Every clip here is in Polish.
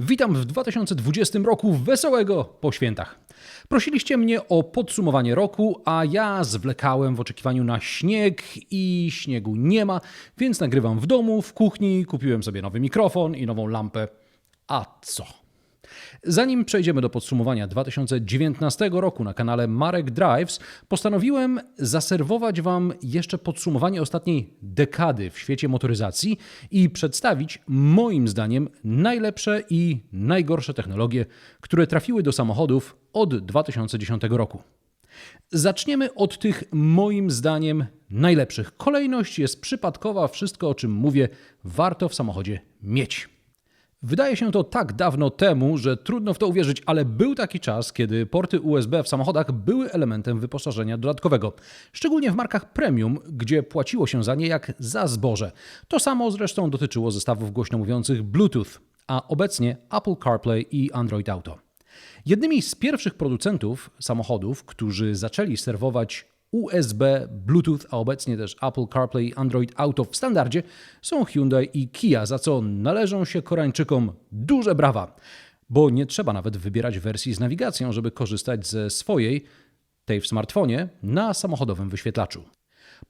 Witam w 2020 roku wesołego po świętach. Prosiliście mnie o podsumowanie roku, a ja zwlekałem w oczekiwaniu na śnieg i śniegu nie ma, więc nagrywam w domu, w kuchni, kupiłem sobie nowy mikrofon i nową lampę. A co? Zanim przejdziemy do podsumowania 2019 roku na kanale Marek Drives, postanowiłem zaserwować Wam jeszcze podsumowanie ostatniej dekady w świecie motoryzacji i przedstawić moim zdaniem najlepsze i najgorsze technologie, które trafiły do samochodów od 2010 roku. Zaczniemy od tych moim zdaniem najlepszych. Kolejność jest przypadkowa, wszystko o czym mówię warto w samochodzie mieć. Wydaje się to tak dawno temu, że trudno w to uwierzyć, ale był taki czas, kiedy porty USB w samochodach były elementem wyposażenia dodatkowego. Szczególnie w markach premium, gdzie płaciło się za nie jak za zboże. To samo zresztą dotyczyło zestawów głośno mówiących Bluetooth, a obecnie Apple CarPlay i Android Auto. Jednymi z pierwszych producentów samochodów, którzy zaczęli serwować USB, Bluetooth, a obecnie też Apple CarPlay Android Auto w standardzie są Hyundai i Kia, za co należą się Koreańczykom duże brawa, bo nie trzeba nawet wybierać wersji z nawigacją, żeby korzystać ze swojej, tej w smartfonie, na samochodowym wyświetlaczu.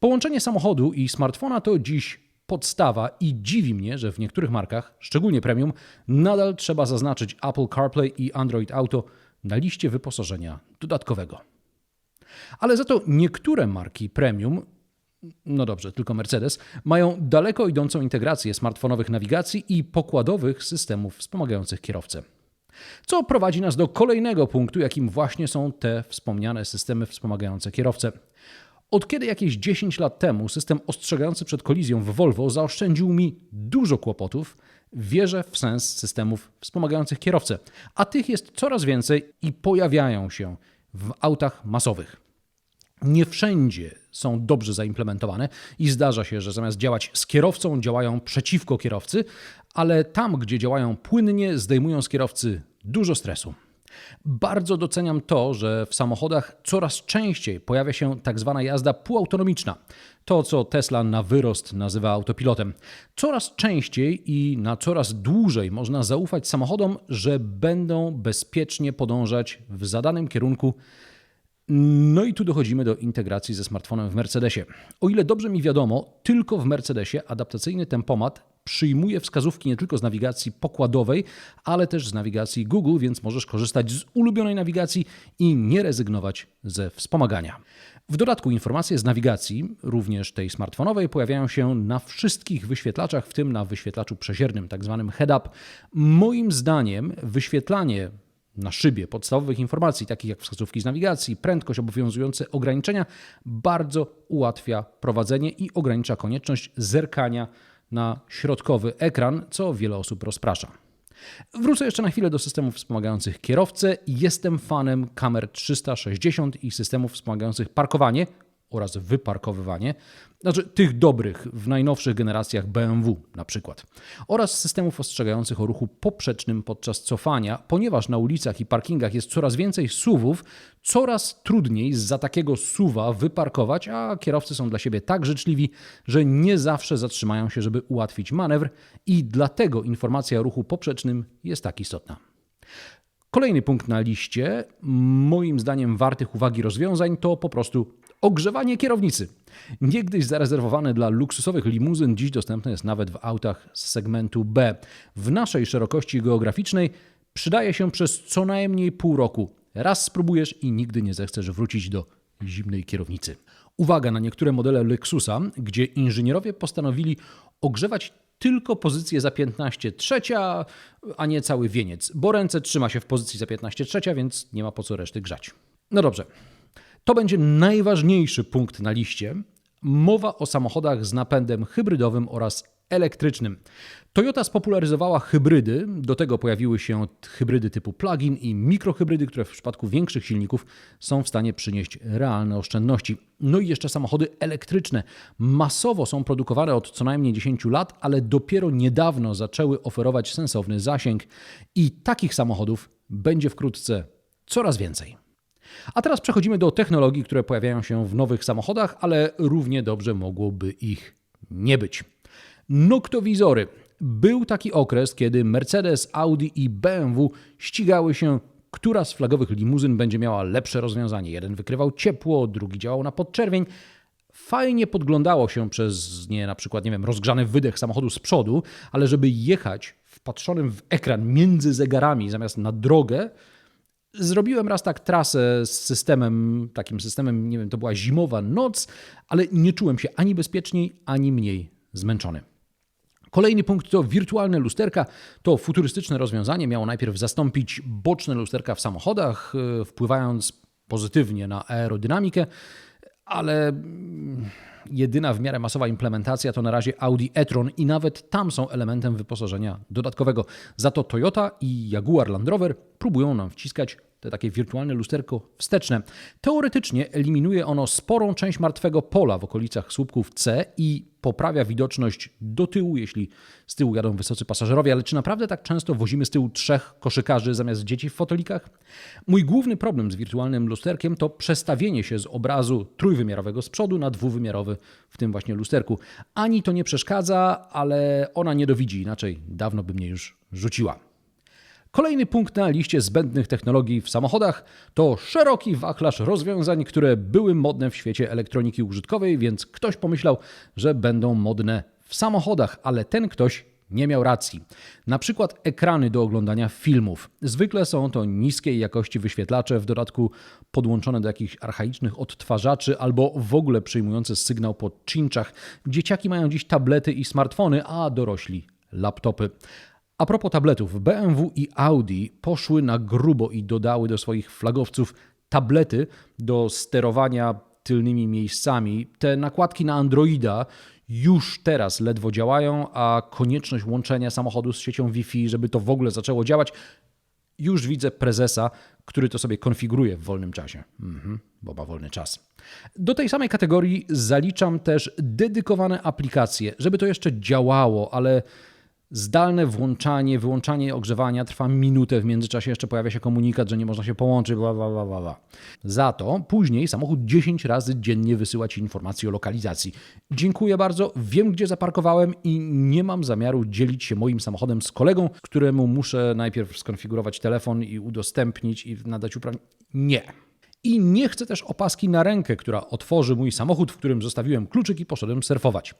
Połączenie samochodu i smartfona to dziś podstawa i dziwi mnie, że w niektórych markach, szczególnie premium, nadal trzeba zaznaczyć Apple CarPlay i Android Auto na liście wyposażenia dodatkowego. Ale za to niektóre marki premium, no dobrze, tylko Mercedes, mają daleko idącą integrację smartfonowych nawigacji i pokładowych systemów wspomagających kierowcę. Co prowadzi nas do kolejnego punktu, jakim właśnie są te wspomniane systemy wspomagające kierowcę. Od kiedy jakieś 10 lat temu system ostrzegający przed kolizją w Volvo zaoszczędził mi dużo kłopotów, wierzę w sens systemów wspomagających kierowcę, a tych jest coraz więcej i pojawiają się w autach masowych. Nie wszędzie są dobrze zaimplementowane i zdarza się, że zamiast działać z kierowcą, działają przeciwko kierowcy, ale tam, gdzie działają płynnie, zdejmują z kierowcy dużo stresu. Bardzo doceniam to, że w samochodach coraz częściej pojawia się tak zwana jazda półautonomiczna. To, co Tesla na wyrost nazywa autopilotem. Coraz częściej i na coraz dłużej można zaufać samochodom, że będą bezpiecznie podążać w zadanym kierunku no i tu dochodzimy do integracji ze smartfonem w Mercedesie. O ile dobrze mi wiadomo, tylko w Mercedesie adaptacyjny tempomat przyjmuje wskazówki nie tylko z nawigacji pokładowej, ale też z nawigacji Google, więc możesz korzystać z ulubionej nawigacji i nie rezygnować ze wspomagania. W dodatku informacje z nawigacji, również tej smartfonowej, pojawiają się na wszystkich wyświetlaczach, w tym na wyświetlaczu przeziernym, tak zwanym head-up. Moim zdaniem wyświetlanie na szybie podstawowych informacji, takich jak wskazówki z nawigacji, prędkość, obowiązujące ograniczenia, bardzo ułatwia prowadzenie i ogranicza konieczność zerkania na środkowy ekran, co wiele osób rozprasza. Wrócę jeszcze na chwilę do systemów wspomagających kierowcę. Jestem fanem kamer 360 i systemów wspomagających parkowanie oraz wyparkowywanie, znaczy tych dobrych w najnowszych generacjach BMW na przykład, oraz systemów ostrzegających o ruchu poprzecznym podczas cofania, ponieważ na ulicach i parkingach jest coraz więcej suwów, coraz trudniej za takiego suwa wyparkować, a kierowcy są dla siebie tak życzliwi, że nie zawsze zatrzymają się, żeby ułatwić manewr i dlatego informacja o ruchu poprzecznym jest tak istotna. Kolejny punkt na liście, moim zdaniem wartych uwagi rozwiązań, to po prostu ogrzewanie kierownicy. Niegdyś zarezerwowane dla luksusowych limuzyn, dziś dostępne jest nawet w autach z segmentu B. W naszej szerokości geograficznej przydaje się przez co najmniej pół roku. Raz spróbujesz i nigdy nie zechcesz wrócić do zimnej kierownicy. Uwaga na niektóre modele Lexusa, gdzie inżynierowie postanowili ogrzewać tylko pozycję za 15 trzecia, a nie cały wieniec, bo ręce trzyma się w pozycji za 15 trzecia, więc nie ma po co reszty grzać. No dobrze, to będzie najważniejszy punkt na liście. Mowa o samochodach z napędem hybrydowym oraz elektrycznym. Toyota spopularyzowała hybrydy, do tego pojawiły się hybrydy typu plug-in i mikrohybrydy, które w przypadku większych silników są w stanie przynieść realne oszczędności. No i jeszcze samochody elektryczne. Masowo są produkowane od co najmniej 10 lat, ale dopiero niedawno zaczęły oferować sensowny zasięg i takich samochodów będzie wkrótce coraz więcej. A teraz przechodzimy do technologii, które pojawiają się w nowych samochodach, ale równie dobrze mogłoby ich nie być. Noktowizory. Był taki okres, kiedy Mercedes, Audi i BMW ścigały się, która z flagowych limuzyn będzie miała lepsze rozwiązanie. Jeden wykrywał ciepło, drugi działał na podczerwień. Fajnie podglądało się przez nie na przykład, nie wiem, rozgrzany wydech samochodu z przodu, ale żeby jechać wpatrzonym w ekran między zegarami zamiast na drogę, Zrobiłem raz tak trasę z systemem, takim systemem, nie wiem, to była zimowa noc, ale nie czułem się ani bezpieczniej, ani mniej zmęczony. Kolejny punkt to wirtualne lusterka. To futurystyczne rozwiązanie miało najpierw zastąpić boczne lusterka w samochodach, e, wpływając pozytywnie na aerodynamikę, ale mm, jedyna w miarę masowa implementacja to na razie Audi e-tron i nawet tam są elementem wyposażenia dodatkowego. Za to Toyota i Jaguar Land Rover próbują nam wciskać te takie wirtualne lusterko wsteczne. Teoretycznie eliminuje ono sporą część martwego pola w okolicach słupków C i poprawia widoczność do tyłu, jeśli z tyłu jadą wysocy pasażerowie, ale czy naprawdę tak często wozimy z tyłu trzech koszykarzy zamiast dzieci w fotelikach? Mój główny problem z wirtualnym lusterkiem to przestawienie się z obrazu trójwymiarowego z przodu na dwuwymiarowy w tym właśnie lusterku. Ani to nie przeszkadza, ale ona nie dowidzi, inaczej dawno by mnie już rzuciła. Kolejny punkt na liście zbędnych technologii w samochodach to szeroki wachlarz rozwiązań, które były modne w świecie elektroniki użytkowej, więc ktoś pomyślał, że będą modne w samochodach, ale ten ktoś nie miał racji. Na przykład ekrany do oglądania filmów. Zwykle są to niskiej jakości wyświetlacze, w dodatku podłączone do jakichś archaicznych odtwarzaczy albo w ogóle przyjmujące sygnał po czynczach. Dzieciaki mają dziś tablety i smartfony, a dorośli laptopy. A propos tabletów, BMW i Audi poszły na grubo i dodały do swoich flagowców tablety do sterowania tylnymi miejscami. Te nakładki na Androida już teraz ledwo działają, a konieczność łączenia samochodu z siecią Wi-Fi, żeby to w ogóle zaczęło działać, już widzę prezesa, który to sobie konfiguruje w wolnym czasie. Mhm, bo ma wolny czas. Do tej samej kategorii zaliczam też dedykowane aplikacje, żeby to jeszcze działało, ale Zdalne włączanie, wyłączanie ogrzewania trwa minutę, w międzyczasie jeszcze pojawia się komunikat, że nie można się połączyć, bla, bla, bla, bla. Za to później samochód 10 razy dziennie wysyła Ci informacje o lokalizacji. Dziękuję bardzo, wiem gdzie zaparkowałem i nie mam zamiaru dzielić się moim samochodem z kolegą, któremu muszę najpierw skonfigurować telefon i udostępnić i nadać uprawnienia. Nie. I nie chcę też opaski na rękę, która otworzy mój samochód, w którym zostawiłem kluczyk i poszedłem surfować.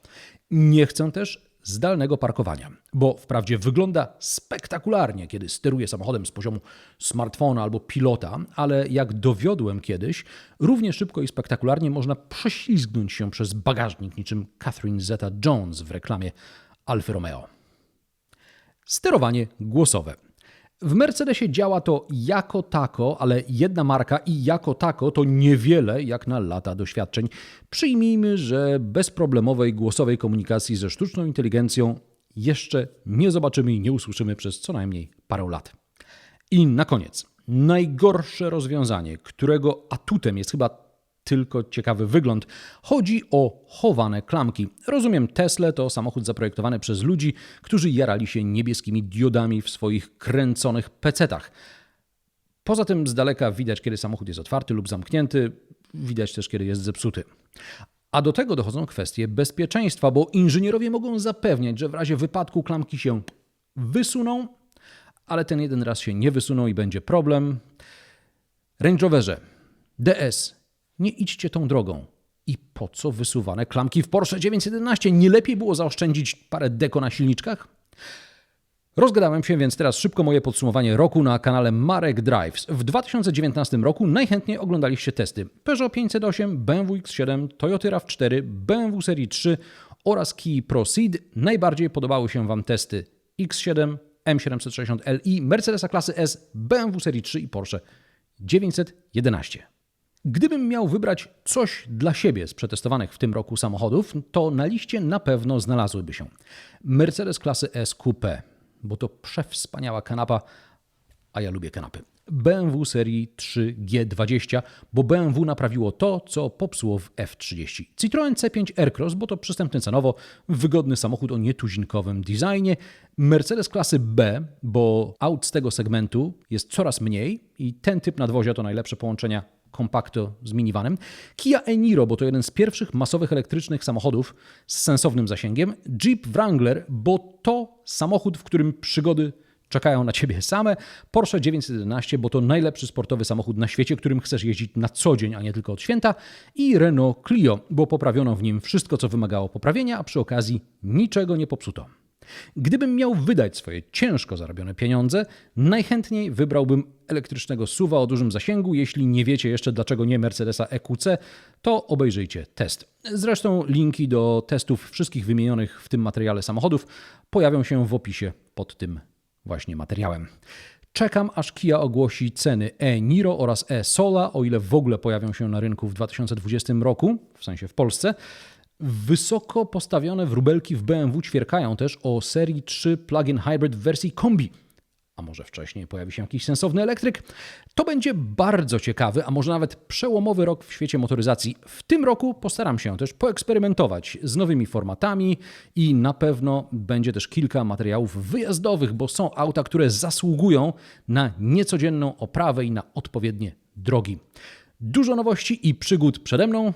Nie chcę też zdalnego parkowania, bo wprawdzie wygląda spektakularnie, kiedy steruję samochodem z poziomu smartfona albo pilota, ale jak dowiodłem kiedyś, równie szybko i spektakularnie można prześlizgnąć się przez bagażnik niczym Catherine Zeta-Jones w reklamie Alfa Romeo. Sterowanie głosowe. W Mercedesie działa to jako tako, ale jedna marka i jako tako to niewiele jak na lata doświadczeń. Przyjmijmy, że bezproblemowej głosowej komunikacji ze sztuczną inteligencją jeszcze nie zobaczymy i nie usłyszymy przez co najmniej parę lat. I na koniec, najgorsze rozwiązanie, którego atutem jest chyba tylko ciekawy wygląd. Chodzi o chowane klamki. Rozumiem, Tesla to samochód zaprojektowany przez ludzi, którzy jarali się niebieskimi diodami w swoich kręconych pecetach. Poza tym z daleka widać, kiedy samochód jest otwarty lub zamknięty, widać też, kiedy jest zepsuty. A do tego dochodzą kwestie bezpieczeństwa, bo inżynierowie mogą zapewniać, że w razie wypadku klamki się wysuną, ale ten jeden raz się nie wysuną i będzie problem. Range Roverze DS nie idźcie tą drogą. I po co wysuwane klamki w Porsche 911? Nie lepiej było zaoszczędzić parę deko na silniczkach? Rozgadałem się, więc teraz szybko moje podsumowanie roku na kanale Marek Drives. W 2019 roku najchętniej oglądaliście testy Peugeot 508, BMW X7, Toyota RAV4, BMW Serii 3 oraz Kia Proceed. Najbardziej podobały się Wam testy X7, M760Li, Mercedesa klasy S, BMW Serii 3 i Porsche 911. Gdybym miał wybrać coś dla siebie z przetestowanych w tym roku samochodów, to na liście na pewno znalazłyby się Mercedes klasy S Coupe, bo to przewspaniała kanapa, a ja lubię kanapy. BMW serii 3G20, bo BMW naprawiło to, co popsuło w F30. Citroën C5 Aircross, bo to przystępny cenowo, wygodny samochód o nietuzinkowym designie. Mercedes klasy B, bo aut z tego segmentu jest coraz mniej i ten typ nadwozia to najlepsze połączenia Compacto z minivanem, Kia e-Niro, bo to jeden z pierwszych masowych elektrycznych samochodów z sensownym zasięgiem, Jeep Wrangler, bo to samochód, w którym przygody czekają na ciebie same, Porsche 911, bo to najlepszy sportowy samochód na świecie, którym chcesz jeździć na co dzień, a nie tylko od święta, i Renault Clio, bo poprawiono w nim wszystko, co wymagało poprawienia, a przy okazji niczego nie popsuto. Gdybym miał wydać swoje ciężko zarobione pieniądze, najchętniej wybrałbym elektrycznego SUVa o dużym zasięgu. Jeśli nie wiecie jeszcze dlaczego nie Mercedesa EQC, to obejrzyjcie test. Zresztą linki do testów wszystkich wymienionych w tym materiale samochodów pojawią się w opisie pod tym właśnie materiałem. Czekam aż Kia ogłosi ceny e-Niro oraz e-Sola, o ile w ogóle pojawią się na rynku w 2020 roku, w sensie w Polsce. Wysoko postawione wróbelki w BMW ćwierkają też o serii 3 plug-in hybrid w wersji kombi. A może wcześniej pojawi się jakiś sensowny elektryk? To będzie bardzo ciekawy, a może nawet przełomowy rok w świecie motoryzacji. W tym roku postaram się też poeksperymentować z nowymi formatami i na pewno będzie też kilka materiałów wyjazdowych, bo są auta, które zasługują na niecodzienną oprawę i na odpowiednie drogi. Dużo nowości i przygód przede mną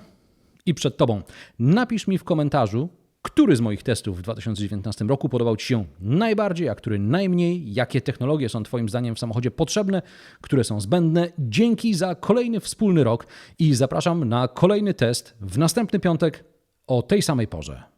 i przed Tobą. Napisz mi w komentarzu, który z moich testów w 2019 roku podobał Ci się najbardziej, a który najmniej, jakie technologie są Twoim zdaniem w samochodzie potrzebne, które są zbędne. Dzięki za kolejny wspólny rok i zapraszam na kolejny test w następny piątek o tej samej porze.